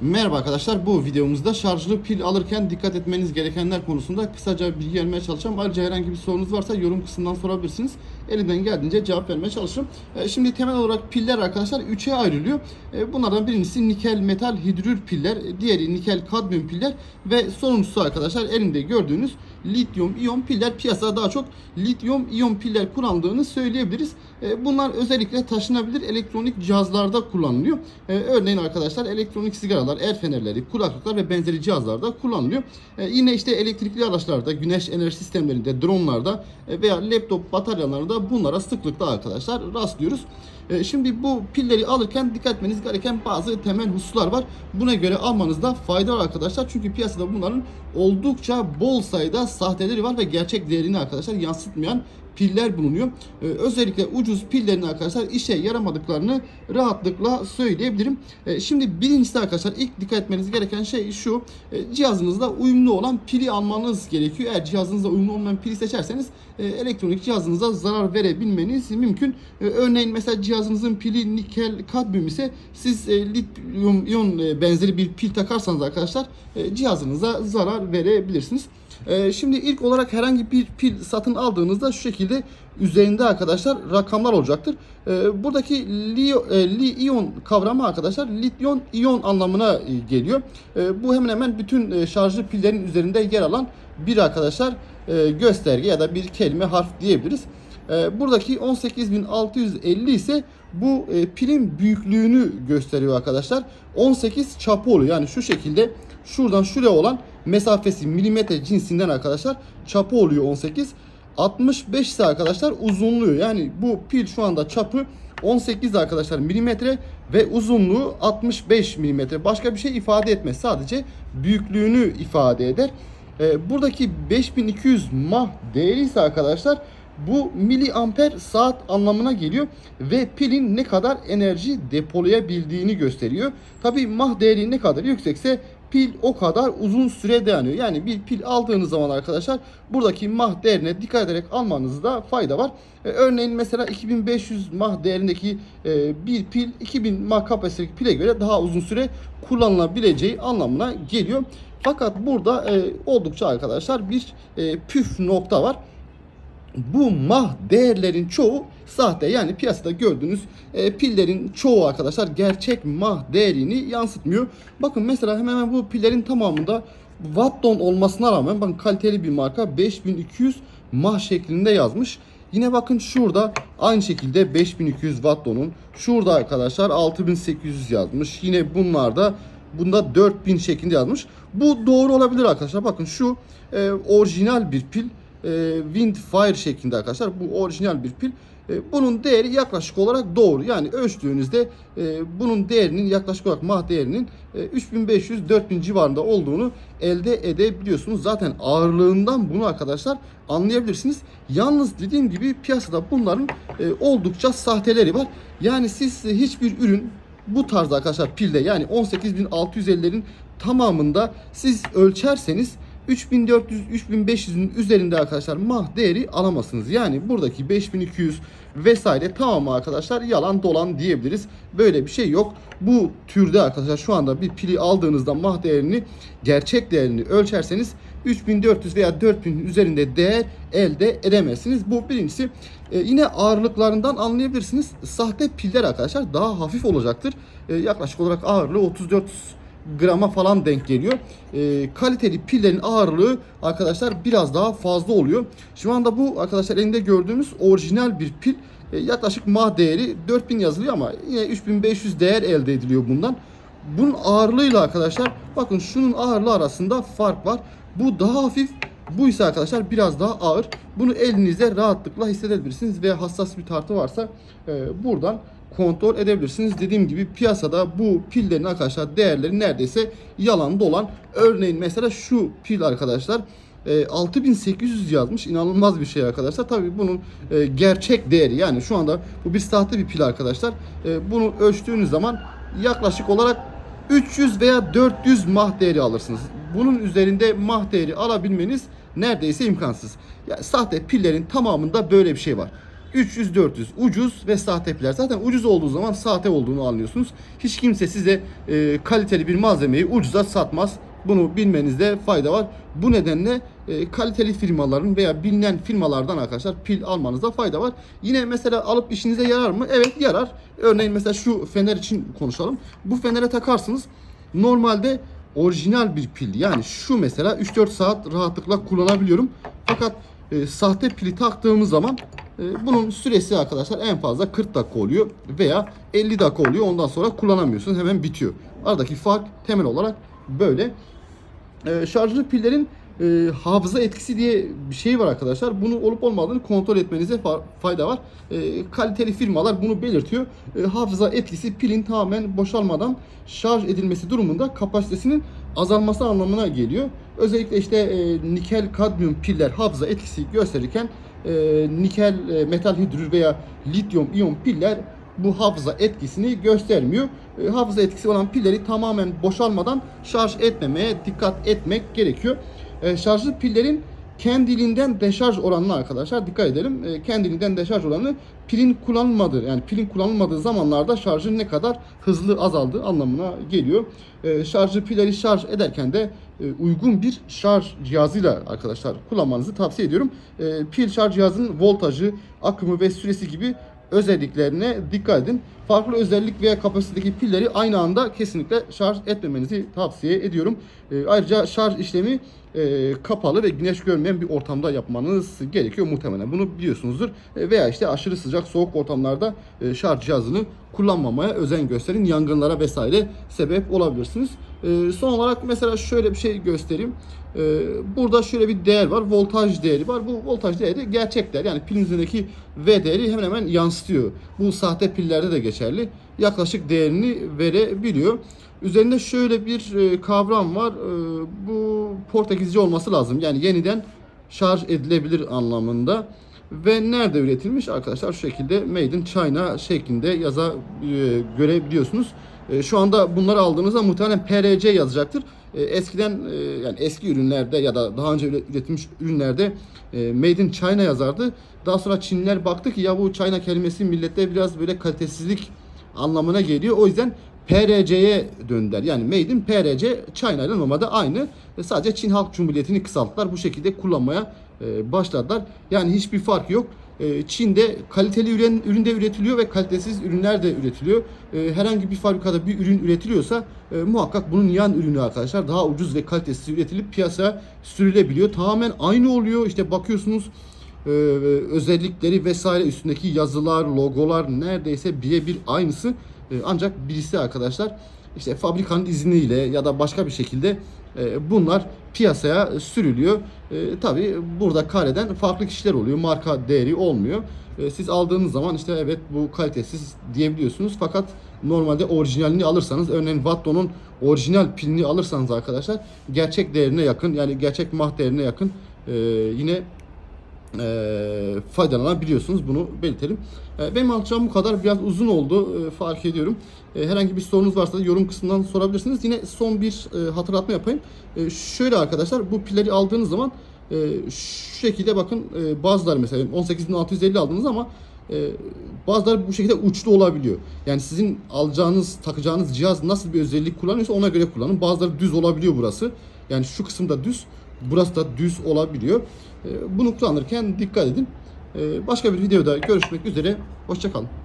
Merhaba arkadaşlar bu videomuzda şarjlı pil alırken dikkat etmeniz gerekenler konusunda kısaca bilgi vermeye çalışacağım. Ayrıca herhangi bir sorunuz varsa yorum kısmından sorabilirsiniz. Elimden geldiğince cevap vermeye çalışırım. E, Şimdi temel olarak piller arkadaşlar 3'e ayrılıyor. E, Bunlardan birincisi nikel metal hidrür piller, diğeri nikel kadmiyum piller ve sonuncusu arkadaşlar elimde gördüğünüz lityum iyon piller piyasada daha çok lityum iyon piller kullandığını söyleyebiliriz. E, Bunlar özellikle taşınabilir elektronik cihazlarda kullanılıyor. E, Örneğin arkadaşlar elektronik sigaralar, el fenerleri, kulaklıklar ve benzeri cihazlarda kullanılıyor. E, Yine işte elektrikli araçlarda, güneş enerji sistemlerinde, dronlarda veya laptop bataryalarında bunlara sıklıkla arkadaşlar rastlıyoruz. E, Şimdi bu pilleri alırken dikkat etmeniz gereken bazı temel hususlar var. Buna göre almanızda fayda var arkadaşlar. Çünkü piyasada bunların oldukça bol sayıda sahteleri var ve gerçek değerini arkadaşlar yansıtmayan piller bulunuyor. Ee, özellikle ucuz pillerin arkadaşlar işe yaramadıklarını rahatlıkla söyleyebilirim. Ee, şimdi birincisi arkadaşlar ilk dikkat etmeniz gereken şey şu. Ee, cihazınızda uyumlu olan pili almanız gerekiyor. Eğer cihazınızda uyumlu olmayan pili seçerseniz e, elektronik cihazınıza zarar verebilmeniz mümkün. Örneğin mesela cihazınızın pili nikel kadmiyum ise siz e, lityum iyon e, benzeri bir pil takarsanız arkadaşlar e, cihazınıza zarar verebilirsiniz. Ee, şimdi ilk olarak herhangi bir pil satın aldığınızda şu şekilde üzerinde arkadaşlar rakamlar olacaktır. Ee, buradaki li, e, li-iyon kavramı arkadaşlar lityon iyon anlamına e, geliyor. Ee, bu hemen hemen bütün e, şarjlı pillerin üzerinde yer alan bir arkadaşlar e, gösterge ya da bir kelime harf diyebiliriz. Ee, buradaki 18650 ise bu e, pilin büyüklüğünü gösteriyor arkadaşlar. 18 çapı oluyor. Yani şu şekilde şuradan şuraya olan mesafesi milimetre cinsinden arkadaşlar çapı oluyor 18. 65 ise arkadaşlar uzunluğu yani bu pil şu anda çapı 18 arkadaşlar milimetre ve uzunluğu 65 milimetre. Başka bir şey ifade etmez. Sadece büyüklüğünü ifade eder. Ee, buradaki 5200 mah değeri ise arkadaşlar bu miliamper saat anlamına geliyor ve pilin ne kadar enerji depolayabildiğini gösteriyor. Tabi mah değeri ne kadar yüksekse pil o kadar uzun süre dayanıyor. Yani bir pil aldığınız zaman arkadaşlar buradaki mah değerine dikkat ederek almanızda fayda var. Ee, örneğin mesela 2500 mah değerindeki e, bir pil 2000 mah kapasiteli pile göre daha uzun süre kullanılabileceği anlamına geliyor. Fakat burada e, oldukça arkadaşlar bir e, püf nokta var bu mah değerlerin çoğu sahte. Yani piyasada gördüğünüz e, pillerin çoğu arkadaşlar gerçek mah değerini yansıtmıyor. Bakın mesela hemen hemen bu pillerin tamamında Watton olmasına rağmen bakın kaliteli bir marka 5200 mah şeklinde yazmış. Yine bakın şurada aynı şekilde 5200 Watton'un şurada arkadaşlar 6800 yazmış. Yine bunlarda bunda 4000 şeklinde yazmış. Bu doğru olabilir arkadaşlar. Bakın şu e, orijinal bir pil Windfire şeklinde arkadaşlar. Bu orijinal bir pil. E, bunun değeri yaklaşık olarak doğru. Yani ölçtüğünüzde e, bunun değerinin yaklaşık olarak mah değerinin e, 3500-4000 civarında olduğunu elde edebiliyorsunuz. Zaten ağırlığından bunu arkadaşlar anlayabilirsiniz. Yalnız dediğim gibi piyasada bunların e, oldukça sahteleri var. Yani siz hiçbir ürün bu tarzda arkadaşlar pilde yani 18650'lerin tamamında siz ölçerseniz 3400-3500'ün üzerinde arkadaşlar mah değeri alamazsınız. Yani buradaki 5200 vesaire tamamı arkadaşlar yalan dolan diyebiliriz. Böyle bir şey yok. Bu türde arkadaşlar şu anda bir pili aldığınızda mah değerini gerçek değerini ölçerseniz 3400 veya 4000 üzerinde değer elde edemezsiniz. Bu birincisi. Ee, yine ağırlıklarından anlayabilirsiniz. Sahte piller arkadaşlar daha hafif olacaktır. Ee, yaklaşık olarak ağırlığı 34 grama falan denk geliyor. E, kaliteli pillerin ağırlığı arkadaşlar biraz daha fazla oluyor. Şu anda bu arkadaşlar elinde gördüğümüz orijinal bir pil. E, yaklaşık mah değeri 4000 yazılıyor ama yine 3500 değer elde ediliyor bundan. Bunun ağırlığıyla arkadaşlar bakın şunun ağırlığı arasında fark var. Bu daha hafif bu ise arkadaşlar biraz daha ağır. Bunu elinizde rahatlıkla hissedebilirsiniz ve hassas bir tartı varsa e, buradan kontrol edebilirsiniz. Dediğim gibi piyasada bu pillerin arkadaşlar değerleri neredeyse yalan dolan. Örneğin mesela şu pil arkadaşlar e, 6800 yazmış. İnanılmaz bir şey arkadaşlar. Tabii bunun e, gerçek değeri yani şu anda bu bir sahte bir pil arkadaşlar. E, bunu ölçtüğünüz zaman yaklaşık olarak 300 veya 400 mah değeri alırsınız. Bunun üzerinde mah değeri alabilmeniz neredeyse imkansız. Yani sahte pillerin tamamında böyle bir şey var. 300-400 ucuz ve sahte piller. Zaten ucuz olduğu zaman sahte olduğunu anlıyorsunuz. Hiç kimse size e, kaliteli bir malzemeyi ucuza satmaz. Bunu bilmenizde fayda var. Bu nedenle e, kaliteli firmaların veya bilinen firmalardan arkadaşlar pil almanızda fayda var. Yine mesela alıp işinize yarar mı? Evet yarar. Örneğin mesela şu fener için konuşalım. Bu fenere takarsınız. Normalde orijinal bir pil. Yani şu mesela 3-4 saat rahatlıkla kullanabiliyorum. Fakat e, sahte pili taktığımız zaman e, bunun süresi arkadaşlar en fazla 40 dakika oluyor veya 50 dakika oluyor. Ondan sonra kullanamıyorsunuz. Hemen bitiyor. Aradaki fark temel olarak böyle. E, şarjlı pillerin e, hafıza etkisi diye bir şey var arkadaşlar. Bunu olup olmadığını kontrol etmenize fa- fayda var. E, kaliteli firmalar bunu belirtiyor. E, hafıza etkisi pilin tamamen boşalmadan şarj edilmesi durumunda kapasitesinin azalması anlamına geliyor. Özellikle işte e, nikel kadmiyum piller hafıza etkisi gösterirken e, nikel e, metal hidrür veya lityum iyon piller bu hafıza etkisini göstermiyor. E, hafıza etkisi olan pilleri tamamen boşalmadan şarj etmemeye dikkat etmek gerekiyor. E, şarjlı pillerin kendiliğinden deşarj oranına arkadaşlar dikkat edelim. E, kendiliğinden deşarj oranı pilin kullanılmadığı yani pilin kullanılmadığı zamanlarda şarjın ne kadar hızlı azaldığı anlamına geliyor. E, şarjlı pilleri şarj ederken de e, uygun bir şarj cihazıyla arkadaşlar kullanmanızı tavsiye ediyorum. E, pil şarj cihazının voltajı, akımı ve süresi gibi özelliklerine dikkat edin. Farklı özellik veya kapasitedeki pilleri aynı anda kesinlikle şarj etmemenizi tavsiye ediyorum. E, ayrıca şarj işlemi e, kapalı ve güneş görmeyen bir ortamda yapmanız gerekiyor muhtemelen. Bunu biliyorsunuzdur. E, veya işte aşırı sıcak soğuk ortamlarda e, şarj cihazını kullanmamaya özen gösterin. Yangınlara vesaire sebep olabilirsiniz. E, son olarak mesela şöyle bir şey göstereyim. E, burada şöyle bir değer var. Voltaj değeri var. Bu voltaj değeri de gerçek değer. Yani pilin üzerindeki V değeri hemen hemen yansıtıyor. Bu sahte pillerde de geçerli. Yaklaşık değerini verebiliyor. Üzerinde şöyle bir e, kavram var. E, bu Portekizce olması lazım. Yani yeniden şarj edilebilir anlamında. Ve nerede üretilmiş arkadaşlar şu şekilde Made in China şeklinde yaza e, görebiliyorsunuz. E, şu anda bunları aldığınızda muhtemelen PRC yazacaktır. E, eskiden e, yani eski ürünlerde ya da daha önce üretilmiş ürünlerde e, Made in China yazardı. Daha sonra Çinliler baktı ki ya bu China kelimesi millette biraz böyle kalitesizlik anlamına geliyor. O yüzden PRC'ye döndüler. Yani Made in PRC China ile normalde aynı. E, Sadece Çin Halk Cumhuriyeti'ni kısalttılar. Bu şekilde kullanmaya e, başladılar. Yani hiçbir fark yok. E, Çin'de kaliteli ürün, ürün de üretiliyor ve kalitesiz ürünler de üretiliyor. Herhangi bir fabrikada bir ürün üretiliyorsa muhakkak bunun yan ürünü arkadaşlar daha ucuz ve kalitesiz üretilip piyasaya sürülebiliyor. Tamamen aynı oluyor. İşte bakıyorsunuz özellikleri vesaire üstündeki yazılar, logolar neredeyse birebir aynısı. E, ancak birisi arkadaşlar işte fabrikanın izniyle ya da başka bir şekilde e, bunlar piyasaya sürülüyor. E, Tabi burada kareden farklı kişiler oluyor. Marka değeri olmuyor. E, siz aldığınız zaman işte evet bu kalitesiz diyebiliyorsunuz. Fakat normalde orijinalini alırsanız örneğin Watton'un orijinal pilini alırsanız arkadaşlar gerçek değerine yakın yani gerçek mah değerine yakın yine e, faydalanabiliyorsunuz. Bunu belirtelim. E, benim anlatacağım bu kadar. Biraz uzun oldu. E, fark ediyorum. E, herhangi bir sorunuz varsa yorum kısmından sorabilirsiniz. Yine son bir e, hatırlatma yapayım. E, şöyle arkadaşlar bu pilleri aldığınız zaman e, şu şekilde bakın e, bazıları mesela 18650 aldınız ama e, bazıları bu şekilde uçlu olabiliyor. Yani sizin alacağınız, takacağınız cihaz nasıl bir özellik kullanıyorsa ona göre kullanın. Bazıları düz olabiliyor burası. Yani şu kısımda düz, burası da düz olabiliyor. E, bunu kullanırken dikkat edin. E, başka bir videoda görüşmek üzere. Hoşçakalın.